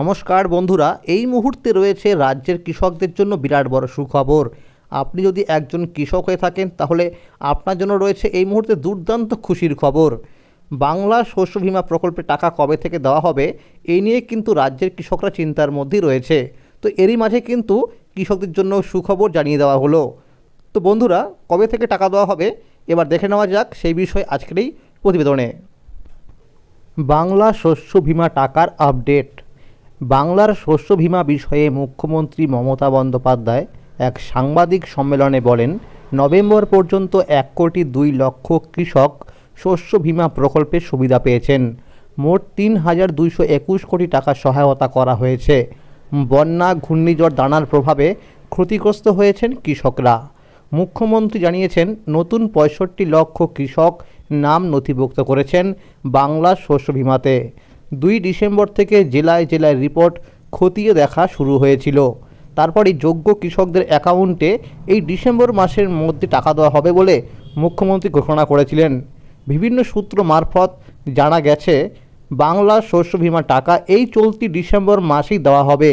নমস্কার বন্ধুরা, এই মুহূর্তে রয়েছে রাজ্যের কৃষকদের জন্য বিরাট বড় সুখবর। আপনি যদি একজন কৃষক হয়ে থাকেন, তাহলে আপনার জন্য রয়েছে এই মুহূর্তে দুর্দান্ত খুশির খবর। বাংলা শস্য বীমা প্রকল্পে টাকা কবে থেকে দেওয়া হবে, এই নিয়ে কিন্তু রাজ্যের কৃষকরা চিন্তার মধ্যেই রয়েছে। তো এরই মাঝে কিন্তু কৃষকদের জন্য সুখবর জানিয়ে দেওয়া হলো। তো বন্ধুরা, কবে থেকে টাকা দেওয়া হবে, এবার দেখে নেওয়া যাক সেই বিষয়ে আজকের এই প্রতিবেদনে। বাংলা শস্য বীমা টাকার আপডেট। বাংলার শস্য বীমা বিষয়ে মুখ্যমন্ত্রী মমতা বন্দ্যোপাধ্যায় এক সাংবাদিক সম্মেলনে বলেন, নভেম্বর পর্যন্ত এক কোটি দুই লক্ষ কৃষক শস্য বীমা প্রকল্পের সুবিধা পেয়েছেন। মোট তিন হাজার দুইশো একুশ কোটি টাকা সহায়তা করা হয়েছে। বন্যা, ঘূর্ণিঝড়, দানার প্রভাবে ক্ষতিগ্রস্ত হয়েছেন কৃষকরা। মুখ্যমন্ত্রী জানিয়েছেন, নতুন পঁয়ষট্টি লক্ষ কৃষক নাম নথিভুক্ত করেছেন বাংলা শস্য বীমাতে। দুই ডিসেম্বর থেকে জেলায় জেলায় রিপোর্ট খতিয়ে দেখা শুরু হয়েছিল। তারপরে যোগ্য কৃষকদের অ্যাকাউন্টে এই ডিসেম্বর মাসের মধ্যে টাকা দেওয়া হবে বলে মুখ্যমন্ত্রী ঘোষণা করেছিলেন। বিভিন্ন সূত্র মারফত জানা গেছে, বাংলা শস্য বীমা টাকা এই চলতি ডিসেম্বর মাসেই দেওয়া হবে।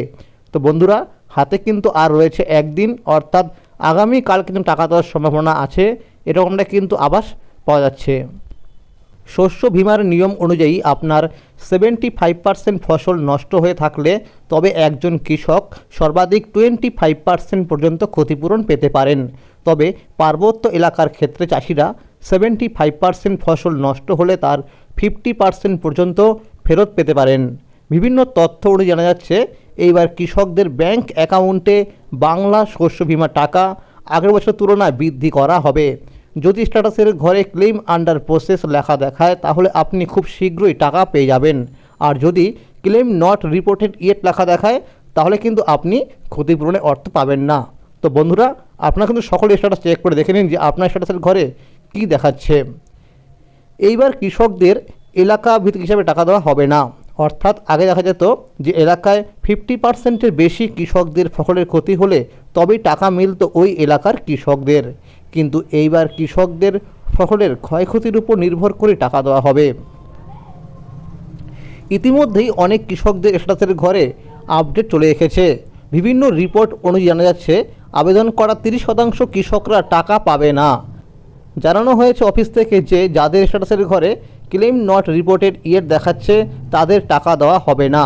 তো বন্ধুরা, হাতে কিন্তু আর রয়েছে একদিন, অর্থাৎ আগামীকাল কিন্তু টাকা দেওয়ার সম্ভাবনা আছে, এরকমটা কিন্তু আবাস পাওয়া যাচ্ছে। শস্য বিমার নিয়ম অনুযায়ী আপনার সেভেন্টি ফাইভ পার্সেন্ট ফসল নষ্ট হয়ে থাকলে তবে একজন কৃষক সর্বাধিক টোয়েন্টি ফাইভ পার্সেন্ট পর্যন্ত ক্ষতিপূরণ পেতে পারেন। তবে পার্বত্য এলাকার ক্ষেত্রে চাষিরা সেভেন্টি ফাইভ পার্সেন্ট ফসল নষ্ট হলে তার ফিফটি পার্সেন্ট পর্যন্ত ফেরত পেতে পারেন। বিভিন্ন তথ্য অনুযায়ী জানা যাচ্ছে, এইবার কৃষকদের ব্যাংক অ্যাকাউন্টে বাংলা শস্য বীমা টাকা আগের বছর তুলনায় বৃদ্ধি করা হবে। যদি স্ট্যাটাসের ঘরে ক্লেম আন্ডার প্রসেস লেখা দেখায়, তাহলে আপনি খুব শীঘ্রই টাকা পেয়ে যাবেন। আর যদি ক্লেম নট রিপোর্টেড ইয়েট লেখা দেখায়, তাহলে কিন্তু আপনি ক্ষতিপূরণের অর্থ পাবেন না। তো বন্ধুরা, আপনারা কিন্তু সকলে স্ট্যাটাস চেক করে দেখে নিন যে আপনার স্ট্যাটাসের ঘরে কী দেখাচ্ছে। এইবার কৃষকদের এলাকা ভিত্তিক হিসাবে টাকা দেওয়া হবে না। অর্থাৎ আগে দেখা যেত যে এলাকায় ফিফটি পার্সেন্টের বেশি কৃষকদের ফসলের ক্ষতি হলে তবেই টাকা মিলতো ওই এলাকার কৃষকদের। কিন্তু এইবার কৃষকদের ফসলের ক্ষয়ক্ষতির উপর নির্ভর করে টাকা দেওয়া হবে। ইতিমধ্যেই অনেক কৃষকদের স্ট্যাটাসের ঘরে আপডেট চলে এসেছে। বিভিন্ন রিপোর্ট অনুযায়ী জানা যাচ্ছে, আবেদন করা তিরিশ শতাংশ কৃষকরা টাকা পাবে না। জানানো হয়েছে অফিস থেকে যে যাদের স্ট্যাটাসের ঘরে ক্লেম নট রিপোর্টেড ইয়ের দেখাচ্ছে, তাদের টাকা দেওয়া হবে না।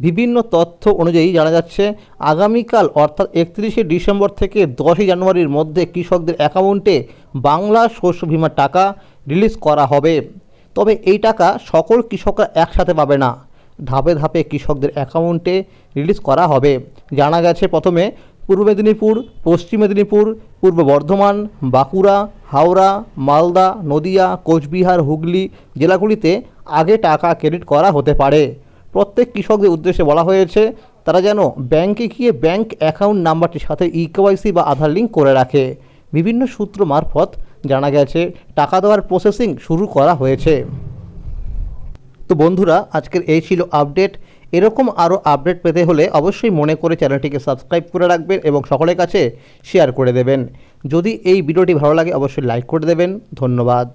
বিভিন্ন তথ্য অনুযায়ী জানা যাচ্ছে, আগামীকাল অর্থাৎ একত্রিশে ডিসেম্বর থেকে দশই জানুয়ারির মধ্যে কৃষকদের অ্যাকাউন্টে বাংলা শস্য বীমার টাকা রিলিজ করা হবে। তবে এই টাকা সকল কৃষকরা একসাথে পাবে না। ধাপে ধাপে কৃষকদের অ্যাকাউন্টে রিলিজ করা হবে। জানা গেছে প্রথমে পূর্ব মেদিনীপুর, পশ্চিম মেদিনীপুর, পূর্ব বর্ধমান, বাঁকুড়া, হাওড়া, মালদা, নদিয়া, কোচবিহার, হুগলি জেলাগুলিতে আগে টাকা ক্রেডিট করা হতে পারে। প্রত্যেক কৃষকদের উদ্দেশ্যে বলা হয়েছে, তারা যেন ব্যাংকে গিয়ে ব্যাংক অ্যাকাউন্ট নাম্বারটির সাথে ইকেওয়াইসি বা আধার লিঙ্ক করে রাখে। বিভিন্ন সূত্র মারফত জানা গেছে, টাকা দেওয়ার প্রসেসিং শুরু করা হয়েছে। তো বন্ধুরা, আজকের এই ছিল আপডেট এরকম আরও আপডেট পেতে হলে অবশ্যই মনে করে চ্যানেলটিকে সাবস্ক্রাইব করে রাখবেন এবং সকলের কাছে শেয়ার করে দেবেন। যদি এই ভিডিওটি ভালো লাগে, অবশ্যই লাইক করে দেবেন। ধন্যবাদ।